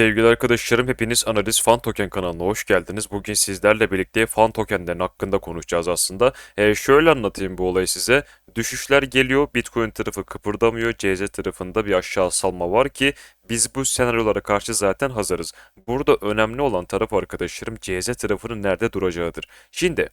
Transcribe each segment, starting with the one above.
Sevgili arkadaşlarım hepiniz Analiz Fan Token kanalına hoş geldiniz. Bugün sizlerle birlikte fan tokenlerin hakkında konuşacağız aslında. Ee, şöyle anlatayım bu olayı size. Düşüşler geliyor, Bitcoin tarafı kıpırdamıyor, CZ tarafında bir aşağı salma var ki biz bu senaryolara karşı zaten hazırız. Burada önemli olan taraf arkadaşlarım CZ tarafının nerede duracağıdır. Şimdi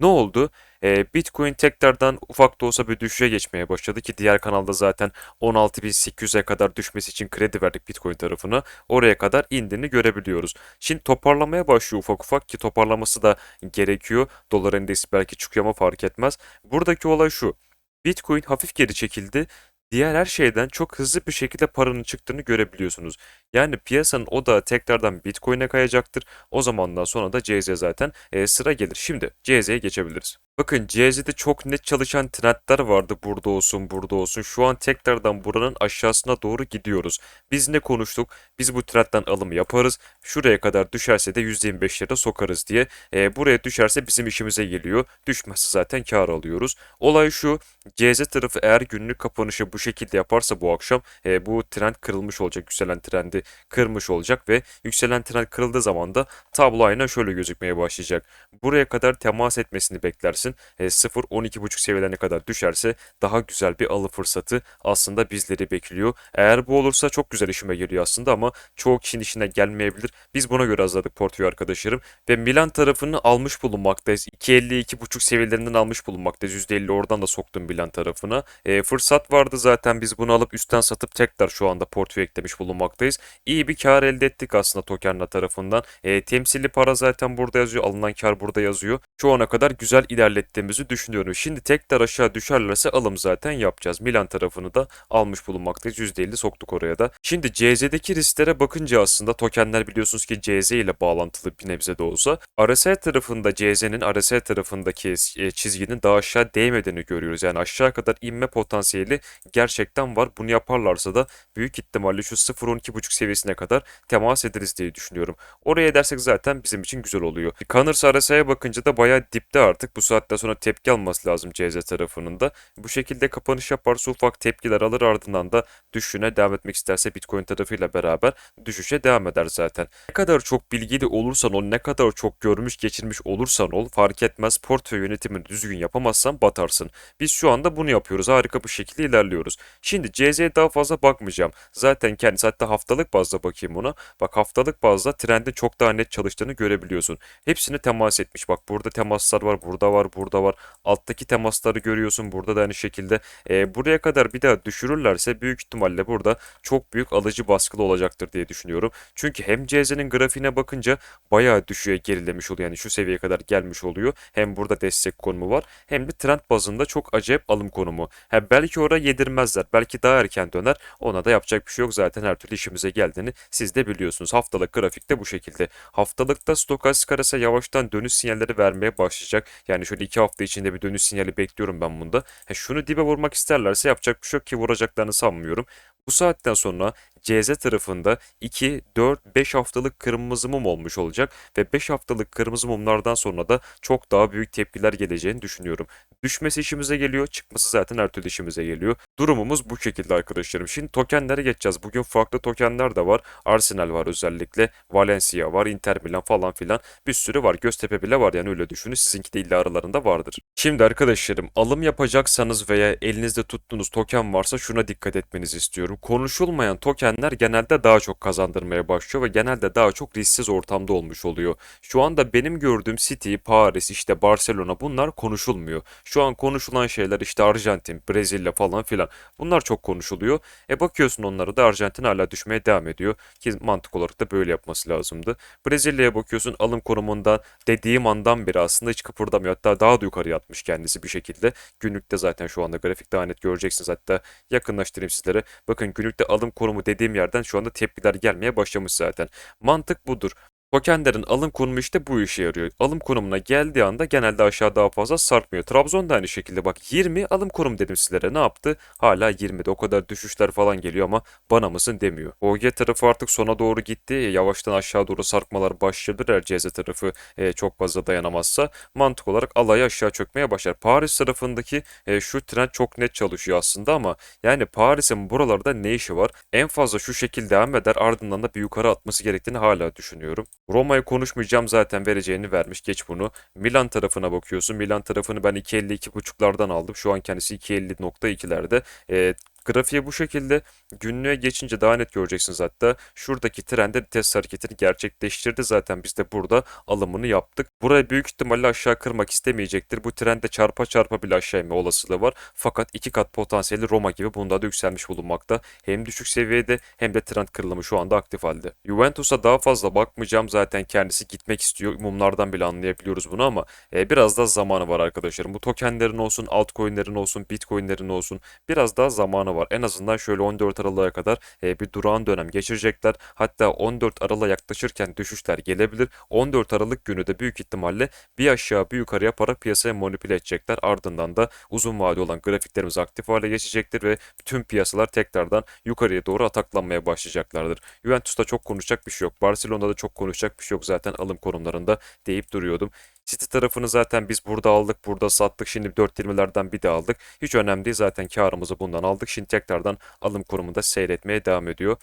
ne oldu? Ee, Bitcoin tekrardan ufak da olsa bir düşüşe geçmeye başladı ki diğer kanalda zaten 16.800'e kadar düşmesi için kredi verdik Bitcoin tarafına. Oraya kadar indiğini görebiliyoruz. Şimdi toparlamaya başlıyor ufak ufak ki toparlaması da gerekiyor. Dolar endeksi belki çıkıyor ama fark etmez. Buradaki olay şu. Bitcoin hafif geri çekildi. Diğer her şeyden çok hızlı bir şekilde paranın çıktığını görebiliyorsunuz. Yani piyasanın odağı tekrardan Bitcoin'e kayacaktır. O zamandan sonra da CZ zaten e, sıra gelir. Şimdi CZ'ye geçebiliriz. Bakın CZ'de çok net çalışan trendler vardı. Burada olsun, burada olsun. Şu an tekrardan buranın aşağısına doğru gidiyoruz. Biz ne konuştuk? Biz bu trendden alım yaparız. Şuraya kadar düşerse de %25'lere sokarız diye. E, buraya düşerse bizim işimize geliyor. Düşmezse zaten kar alıyoruz. Olay şu. CZ tarafı eğer günlük kapanışı bu şekilde yaparsa bu akşam e, bu trend kırılmış olacak. Yükselen trendi kırmış olacak ve yükselen trend kırıldığı zaman da tablo aynen şöyle gözükmeye başlayacak. Buraya kadar temas etmesini beklersin. E, 0-12.5 seviyelerine kadar düşerse daha güzel bir alım fırsatı aslında bizleri bekliyor. Eğer bu olursa çok güzel işime geliyor aslında ama çoğu kişinin işine gelmeyebilir. Biz buna göre hazırladık portföy arkadaşlarım ve Milan tarafını almış bulunmaktayız. 2.50-2.5 seviyelerinden almış bulunmaktayız. %50 oradan da soktum Milan tarafına. E, fırsat vardı zaten biz bunu alıp üstten satıp tekrar şu anda portföy eklemiş bulunmaktayız. İyi bir kar elde ettik aslında Tokenla tarafından. E, temsilli para zaten burada yazıyor. Alınan kar burada yazıyor. Şu ana kadar güzel ilerlettiğimizi düşünüyorum. Şimdi tekrar aşağı düşerlerse alım zaten yapacağız. Milan tarafını da almış bulunmaktayız. %50 soktuk oraya da. Şimdi CZ'deki risklere bakınca aslında tokenler biliyorsunuz ki CZ ile bağlantılı bir nebze de olsa. RSI tarafında CZ'nin RSI tarafındaki e, çizginin daha aşağı değmediğini görüyoruz. Yani aşağı kadar inme potansiyeli gerçekten var. Bunu yaparlarsa da büyük ihtimalle şu 0.12.5 seviyesine kadar temas ederiz diye düşünüyorum. Oraya edersek zaten bizim için güzel oluyor. Connors RSI'ye bakınca da bayağı dipte artık. Bu saatten sonra tepki alması lazım CZ tarafının da. Bu şekilde kapanış yaparsa ufak tepkiler alır ardından da düşüşüne devam etmek isterse Bitcoin tarafıyla beraber düşüşe devam eder zaten. Ne kadar çok bilgili olursan ol, ne kadar çok görmüş geçirmiş olursan ol fark etmez portföy yönetimini düzgün yapamazsan batarsın. Biz şu anda bunu yapıyoruz. Harika bir şekilde ilerliyoruz. Şimdi CZ'ye daha fazla bakmayacağım. Zaten kendisi hatta haftalık bazda bakayım ona. Bak haftalık bazda trendin çok daha net çalıştığını görebiliyorsun. Hepsini temas etmiş. Bak burada temaslar var, burada var, burada var. Alttaki temasları görüyorsun. Burada da aynı şekilde. E, buraya kadar bir daha düşürürlerse büyük ihtimalle burada çok büyük alıcı baskılı olacaktır diye düşünüyorum. Çünkü hem CZ'nin grafiğine bakınca bayağı düşüğe gerilemiş oluyor. Yani şu seviyeye kadar gelmiş oluyor. Hem burada destek konumu var. Hem de trend bazında çok acayip alım konumu. Ha, belki oraya yedirmezler. Belki daha erken döner. Ona da yapacak bir şey yok. Zaten her türlü işimize geldiğini siz de biliyorsunuz. Haftalık grafikte bu şekilde. Haftalıkta stokastik arasa yavaştan dönüş sinyalleri vermeye başlayacak. Yani şöyle iki hafta içinde bir dönüş sinyali bekliyorum ben bunda. Ha, şunu dibe vurmak isterlerse yapacak bir şey yok ki vuracaklarını sanmıyorum. Bu saatten sonra CZ tarafında 2, 4, 5 haftalık kırmızı mum olmuş olacak ve 5 haftalık kırmızı mumlardan sonra da çok daha büyük tepkiler geleceğini düşünüyorum. Düşmesi işimize geliyor, çıkması zaten her türlü işimize geliyor. Durumumuz bu şekilde arkadaşlarım. Şimdi tokenlere geçeceğiz. Bugün farklı tokenler de var. Arsenal var özellikle, Valencia var, Inter Milan falan filan bir sürü var. Göztepe bile var yani öyle düşünün. Sizinki de illa aralarında vardır. Şimdi arkadaşlarım alım yapacaksanız veya elinizde tuttuğunuz token varsa şuna dikkat etmenizi istiyorum. Konuşulmayan tokenler genelde daha çok kazandırmaya başlıyor ve genelde daha çok risksiz ortamda olmuş oluyor. Şu anda benim gördüğüm City, Paris, işte Barcelona bunlar konuşulmuyor. Şu an konuşulan şeyler işte Arjantin, Brezilya falan filan. Bunlar çok konuşuluyor. E bakıyorsun onlara da Arjantin hala düşmeye devam ediyor. Ki mantık olarak da böyle yapması lazımdı. Brezilya'ya bakıyorsun alım konumundan dediğim andan beri aslında hiç kıpırdamıyor. Hatta daha da yukarı yatmış kendisi bir şekilde. Günlükte zaten şu anda grafik daha net göreceksiniz. Hatta yakınlaştırayım sizlere. Bakın günlükte alım konumu dediğim yerden şu anda tepkiler gelmeye başlamış zaten. Mantık budur. Tokenlerin alım konumu işte bu işe yarıyor. Alım konumuna geldiği anda genelde aşağı daha fazla sarkmıyor. Trabzon da aynı şekilde bak 20 alım konum dedim sizlere ne yaptı? Hala 20'de o kadar düşüşler falan geliyor ama bana mısın demiyor. OG tarafı artık sona doğru gitti. Yavaştan aşağı doğru sarkmalar başlayabilir eğer CZ tarafı e, çok fazla dayanamazsa. Mantık olarak alayı aşağı çökmeye başlar. Paris tarafındaki e, şu trend çok net çalışıyor aslında ama yani Paris'in buralarda ne işi var? En fazla şu şekilde devam eder ardından da bir yukarı atması gerektiğini hala düşünüyorum. Roma'yı konuşmayacağım zaten vereceğini vermiş. Geç bunu. Milan tarafına bakıyorsun. Milan tarafını ben 2.50-2.5'lardan aldım. Şu an kendisi 2.50.2'lerde. E, Grafiğe bu şekilde günlüğe geçince daha net göreceksiniz hatta. Şuradaki trende test hareketini gerçekleştirdi zaten biz de burada alımını yaptık. Buraya büyük ihtimalle aşağı kırmak istemeyecektir. Bu trende çarpa çarpa bile aşağı inme olasılığı var. Fakat iki kat potansiyeli Roma gibi bunda da yükselmiş bulunmakta. Hem düşük seviyede hem de trend kırılımı şu anda aktif halde. Juventus'a daha fazla bakmayacağım zaten kendisi gitmek istiyor. Mumlardan bile anlayabiliyoruz bunu ama e, biraz daha zamanı var arkadaşlarım. Bu tokenlerin olsun, altcoin'lerin olsun, bitcoin'lerin olsun biraz daha zamanı var. En azından şöyle 14 Aralık'a kadar e, bir durağan dönem geçirecekler. Hatta 14 Aralık'a yaklaşırken düşüşler gelebilir. 14 Aralık günü de büyük ihtimalle bir aşağı bir yukarı yaparak piyasaya manipüle edecekler. Ardından da uzun vadeli olan grafiklerimiz aktif hale geçecektir ve bütün piyasalar tekrardan yukarıya doğru ataklanmaya başlayacaklardır. Juventus'ta çok konuşacak bir şey yok. Barcelona'da çok konuşacak bir şey yok zaten alım konumlarında deyip duruyordum. City tarafını zaten biz burada aldık, burada sattık. Şimdi 4.20'lerden bir de aldık. Hiç önemli değil zaten karımızı bundan aldık. Şimdi tekrardan alım konumunda seyretmeye devam ediyor.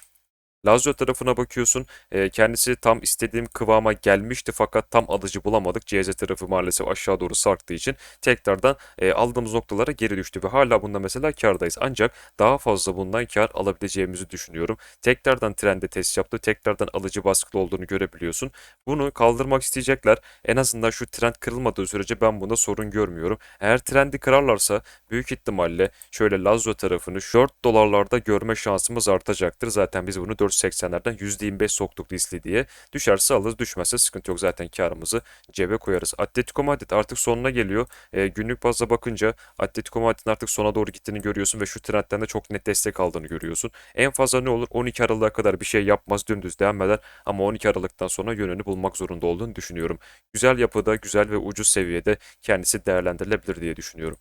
Lazio tarafına bakıyorsun. E, kendisi tam istediğim kıvama gelmişti fakat tam alıcı bulamadık. CZ tarafı maalesef aşağı doğru sarktığı için tekrardan e, aldığımız noktalara geri düştü ve hala bunda mesela kardayız. Ancak daha fazla bundan kar alabileceğimizi düşünüyorum. Tekrardan trende test yaptı. Tekrardan alıcı baskılı olduğunu görebiliyorsun. Bunu kaldırmak isteyecekler. En azından şu trend kırılmadığı sürece ben bunda sorun görmüyorum. Eğer trendi kırarlarsa büyük ihtimalle şöyle Lazio tarafını 4 dolarlarda görme şansımız artacaktır. Zaten biz bunu 4 4.80'lerden %25 soktuk riskli diye. Düşerse alırız düşmezse sıkıntı yok zaten karımızı cebe koyarız. Atletico Madrid artık sonuna geliyor. E, günlük bazda bakınca Atletico Madrid'in artık sona doğru gittiğini görüyorsun ve şu trendten de çok net destek aldığını görüyorsun. En fazla ne olur 12 Aralık'a kadar bir şey yapmaz dümdüz devam eder ama 12 Aralık'tan sonra yönünü bulmak zorunda olduğunu düşünüyorum. Güzel yapıda, güzel ve ucuz seviyede kendisi değerlendirilebilir diye düşünüyorum.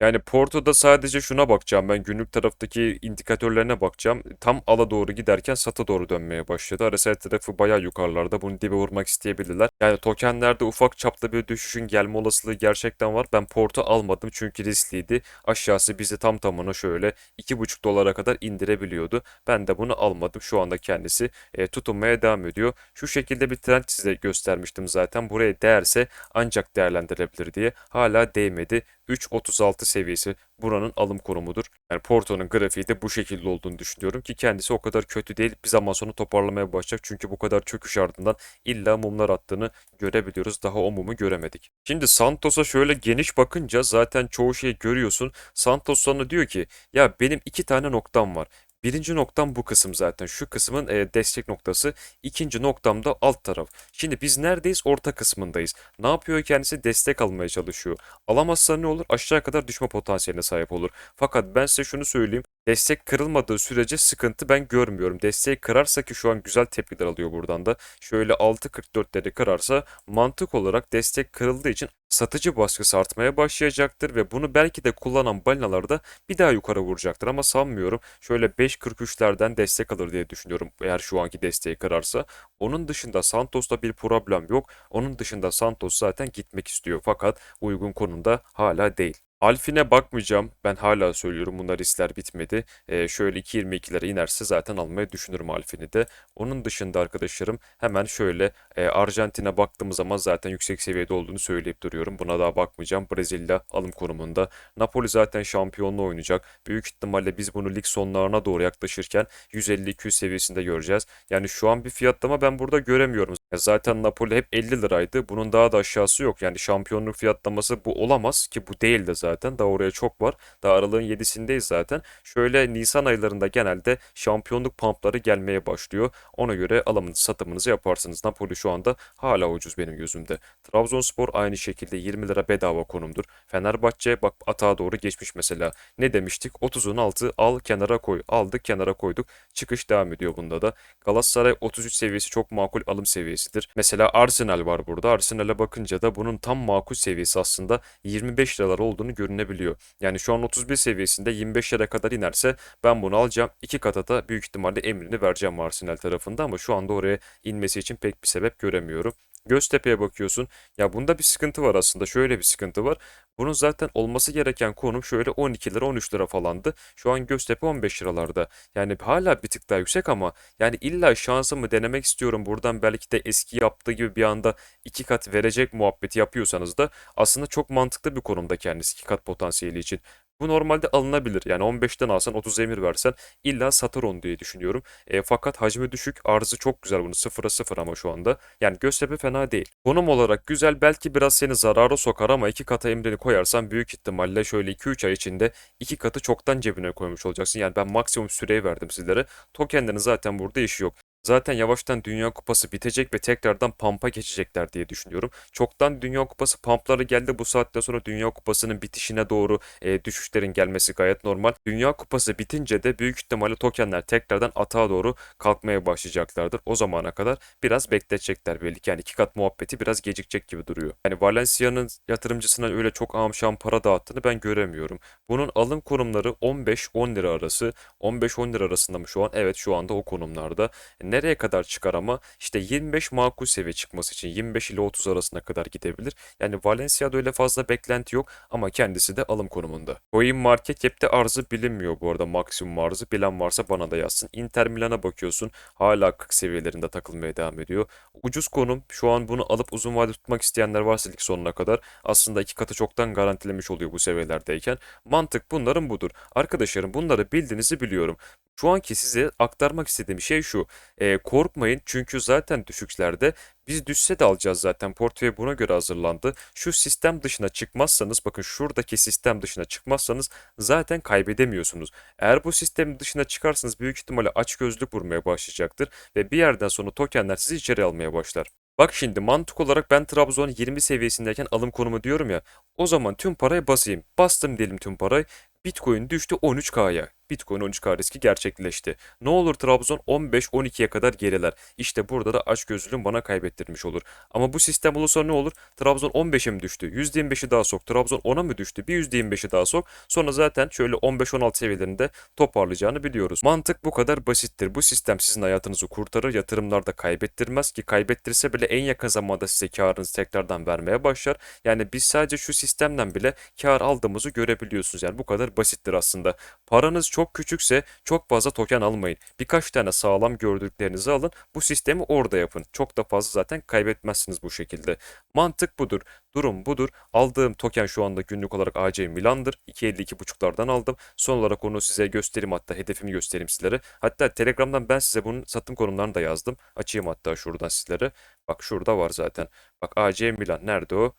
Yani Porto'da sadece şuna bakacağım ben günlük taraftaki indikatörlerine bakacağım. Tam ala doğru giderken sata doğru dönmeye başladı. RSI tarafı bayağı yukarılarda. Bunu dibe vurmak isteyebilirler. Yani tokenlerde ufak çapta bir düşüşün gelme olasılığı gerçekten var. Ben Porto almadım çünkü riskliydi. Aşağısı bizi tam tamına şöyle 2,5 dolara kadar indirebiliyordu. Ben de bunu almadım. Şu anda kendisi e, tutunmaya devam ediyor. Şu şekilde bir trend size göstermiştim zaten. Buraya değerse ancak değerlendirebilir diye. Hala değmedi. 3.36 seviyesi buranın alım konumudur. Yani Porto'nun grafiği de bu şekilde olduğunu düşünüyorum ki kendisi o kadar kötü değil. Bir zaman sonra toparlamaya başlayacak çünkü bu kadar çöküş ardından illa mumlar attığını görebiliyoruz. Daha o mumu göremedik. Şimdi Santos'a şöyle geniş bakınca zaten çoğu şeyi görüyorsun. Santos sana diyor ki ya benim iki tane noktam var. Birinci noktam bu kısım zaten. Şu kısmın e, destek noktası. İkinci noktam da alt taraf. Şimdi biz neredeyiz? Orta kısmındayız. Ne yapıyor kendisi? Destek almaya çalışıyor. Alamazsa ne olur? Aşağı kadar düşme potansiyeline sahip olur. Fakat ben size şunu söyleyeyim. Destek kırılmadığı sürece sıkıntı ben görmüyorum. Desteği kırarsa ki şu an güzel tepkiler alıyor buradan da. Şöyle 6.44'leri kırarsa mantık olarak destek kırıldığı için satıcı baskısı artmaya başlayacaktır ve bunu belki de kullanan balinalarda bir daha yukarı vuracaktır ama sanmıyorum. Şöyle 5.43'lerden destek alır diye düşünüyorum eğer şu anki desteği kırarsa. Onun dışında Santos'ta bir problem yok. Onun dışında Santos zaten gitmek istiyor fakat uygun konumda hala değil. Alfine bakmayacağım. Ben hala söylüyorum bunlar riskler bitmedi. Ee, şöyle 2.22'lere inerse zaten almayı düşünürüm Alfin'i de. Onun dışında arkadaşlarım hemen şöyle e, Arjantin'e baktığımız zaman zaten yüksek seviyede olduğunu söyleyip duruyorum. Buna daha bakmayacağım. Brezilya alım konumunda. Napoli zaten şampiyonluğu oynayacak. Büyük ihtimalle biz bunu lig sonlarına doğru yaklaşırken 150-200 seviyesinde göreceğiz. Yani şu an bir fiyatlama ben burada göremiyorum. Zaten Napoli hep 50 liraydı. Bunun daha da aşağısı yok. Yani şampiyonluk fiyatlaması bu olamaz ki bu değil de zaten zaten. Daha oraya çok var. Daha aralığın 7'sindeyiz zaten. Şöyle Nisan aylarında genelde şampiyonluk pumpları gelmeye başlıyor. Ona göre alımınızı satımınızı yaparsınız. Napoli şu anda hala ucuz benim gözümde. Trabzonspor aynı şekilde 20 lira bedava konumdur. Fenerbahçe bak atağa doğru geçmiş mesela. Ne demiştik? 30'un altı al kenara koy. Aldık kenara koyduk. Çıkış devam ediyor bunda da. Galatasaray 33 seviyesi çok makul alım seviyesidir. Mesela Arsenal var burada. Arsenal'e bakınca da bunun tam makul seviyesi aslında 25 liralar olduğunu görünebiliyor. Yani şu an 31 seviyesinde 25 lira kadar inerse ben bunu alacağım. İki kata da büyük ihtimalle emrini vereceğim Arsenal tarafında ama şu anda oraya inmesi için pek bir sebep göremiyorum. Göztepe'ye bakıyorsun. Ya bunda bir sıkıntı var aslında. Şöyle bir sıkıntı var. Bunun zaten olması gereken konum şöyle 12 lira 13 lira falandı. Şu an Göztepe 15 liralarda. Yani hala bir tık daha yüksek ama yani illa şansımı denemek istiyorum. Buradan belki de eski yaptığı gibi bir anda iki kat verecek muhabbeti yapıyorsanız da aslında çok mantıklı bir konumda kendisi iki kat potansiyeli için. Bu normalde alınabilir. Yani 15'ten alsan 30 emir versen illa satar onu diye düşünüyorum. E, fakat hacmi düşük, arzı çok güzel bunu 0'a 0 ama şu anda. Yani Göztepe fena değil. Konum olarak güzel belki biraz seni zarara sokar ama iki kata emrini koyarsan büyük ihtimalle şöyle 2-3 ay içinde iki katı çoktan cebine koymuş olacaksın. Yani ben maksimum süreyi verdim sizlere. Tokenlerin zaten burada işi yok. Zaten yavaştan Dünya Kupası bitecek ve tekrardan pampa geçecekler diye düşünüyorum. Çoktan Dünya Kupası pampları geldi. Bu saatten sonra Dünya Kupası'nın bitişine doğru e, düşüşlerin gelmesi gayet normal. Dünya Kupası bitince de büyük ihtimalle tokenler tekrardan atağa doğru kalkmaya başlayacaklardır. O zamana kadar biraz bekletecekler belli ki. Yani iki kat muhabbeti biraz gecikecek gibi duruyor. Yani Valencia'nın yatırımcısına öyle çok amşam para dağıttığını ben göremiyorum. Bunun alım konumları 15-10 lira arası. 15-10 lira arasında mı şu an? Evet şu anda o konumlarda. Nereye kadar çıkar ama? İşte 25 makul seviye çıkması için 25 ile 30 arasına kadar gidebilir. Yani Valencia'da öyle fazla beklenti yok ama kendisi de alım konumunda. Coin Market Cap'te arzı bilinmiyor bu arada maksimum arzı. Bilen varsa bana da yazsın. Inter Milan'a bakıyorsun hala 40 seviyelerinde takılmaya devam ediyor. Ucuz konum şu an bunu alıp uzun vade tutmak isteyenler varsa lig sonuna kadar aslında iki katı çoktan garantilemiş oluyor bu seviyelerdeyken. Mantık bunların budur. Arkadaşlarım bunları bildiğinizi biliyorum. Şu anki size aktarmak istediğim şey şu. E, korkmayın çünkü zaten düşüşlerde biz düşse de alacağız zaten. Portföy buna göre hazırlandı. Şu sistem dışına çıkmazsanız bakın şuradaki sistem dışına çıkmazsanız zaten kaybedemiyorsunuz. Eğer bu sistemin dışına çıkarsanız büyük ihtimalle açgözlük vurmaya başlayacaktır ve bir yerden sonra tokenler sizi içeri almaya başlar. Bak şimdi mantık olarak ben Trabzon 20 seviyesindeyken alım konumu diyorum ya. O zaman tüm parayı basayım. Bastım diyelim tüm parayı. Bitcoin düştü 13K'ya. Bitcoin 13K riski gerçekleşti. Ne olur Trabzon 15-12'ye kadar geriler. İşte burada da açgözlülüğün bana kaybettirmiş olur. Ama bu sistem olursa ne olur? Trabzon 15'e mi düştü? %25'i daha sok. Trabzon 10'a mı düştü? Bir %25'i daha sok. Sonra zaten şöyle 15-16 seviyelerinde toparlayacağını biliyoruz. Mantık bu kadar basittir. Bu sistem sizin hayatınızı kurtarır. Yatırımlarda kaybettirmez ki kaybettirse bile en yakın zamanda size karınızı tekrardan vermeye başlar. Yani biz sadece şu sistemden bile kar aldığımızı görebiliyorsunuz. Yani bu kadar basittir aslında. Paranız çok küçükse çok fazla token almayın. Birkaç tane sağlam gördüklerinizi alın. Bu sistemi orada yapın. Çok da fazla zaten kaybetmezsiniz bu şekilde. Mantık budur. Durum budur. Aldığım token şu anda günlük olarak AC Milan'dır. 2.52.5'lardan aldım. Son olarak onu size göstereyim hatta hedefimi göstereyim sizlere. Hatta Telegram'dan ben size bunun satım konumlarını da yazdım. Açayım hatta şuradan sizlere. Bak şurada var zaten. Bak AC Milan nerede o?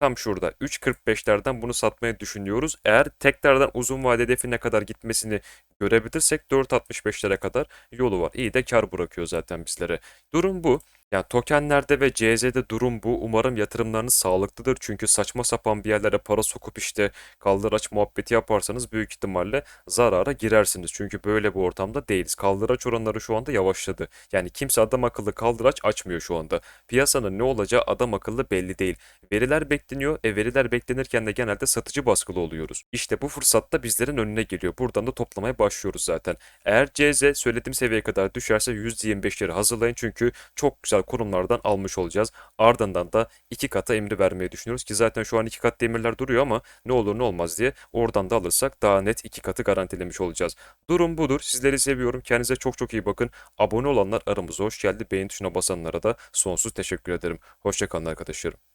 Tam şurada 3.45'lerden bunu satmayı düşünüyoruz. Eğer tekrardan uzun vade hedefine kadar gitmesini görebilirsek 4.65'lere kadar yolu var. İyi de kar bırakıyor zaten bizlere. Durum bu. Yani tokenlerde ve CZ'de durum bu. Umarım yatırımlarınız sağlıklıdır. Çünkü saçma sapan bir yerlere para sokup işte kaldıraç muhabbeti yaparsanız büyük ihtimalle zarara girersiniz. Çünkü böyle bir ortamda değiliz. Kaldıraç oranları şu anda yavaşladı. Yani kimse adam akıllı kaldıraç açmıyor şu anda. Piyasanın ne olacağı adam akıllı belli değil. Veriler bekleniyor. E veriler beklenirken de genelde satıcı baskılı oluyoruz. İşte bu fırsatta bizlerin önüne geliyor. Buradan da toplamaya başlıyoruz zaten. Eğer CZ söylediğim seviyeye kadar düşerse %25'leri hazırlayın. Çünkü çok güzel kurumlardan almış olacağız. Ardından da iki kata emri vermeyi düşünüyoruz ki zaten şu an iki kat demirler duruyor ama ne olur ne olmaz diye oradan da alırsak daha net iki katı garantilemiş olacağız. Durum budur. Sizleri seviyorum. Kendinize çok çok iyi bakın. Abone olanlar aramıza hoş geldi. Beğen tuşuna basanlara da sonsuz teşekkür ederim. Hoşçakalın arkadaşlarım.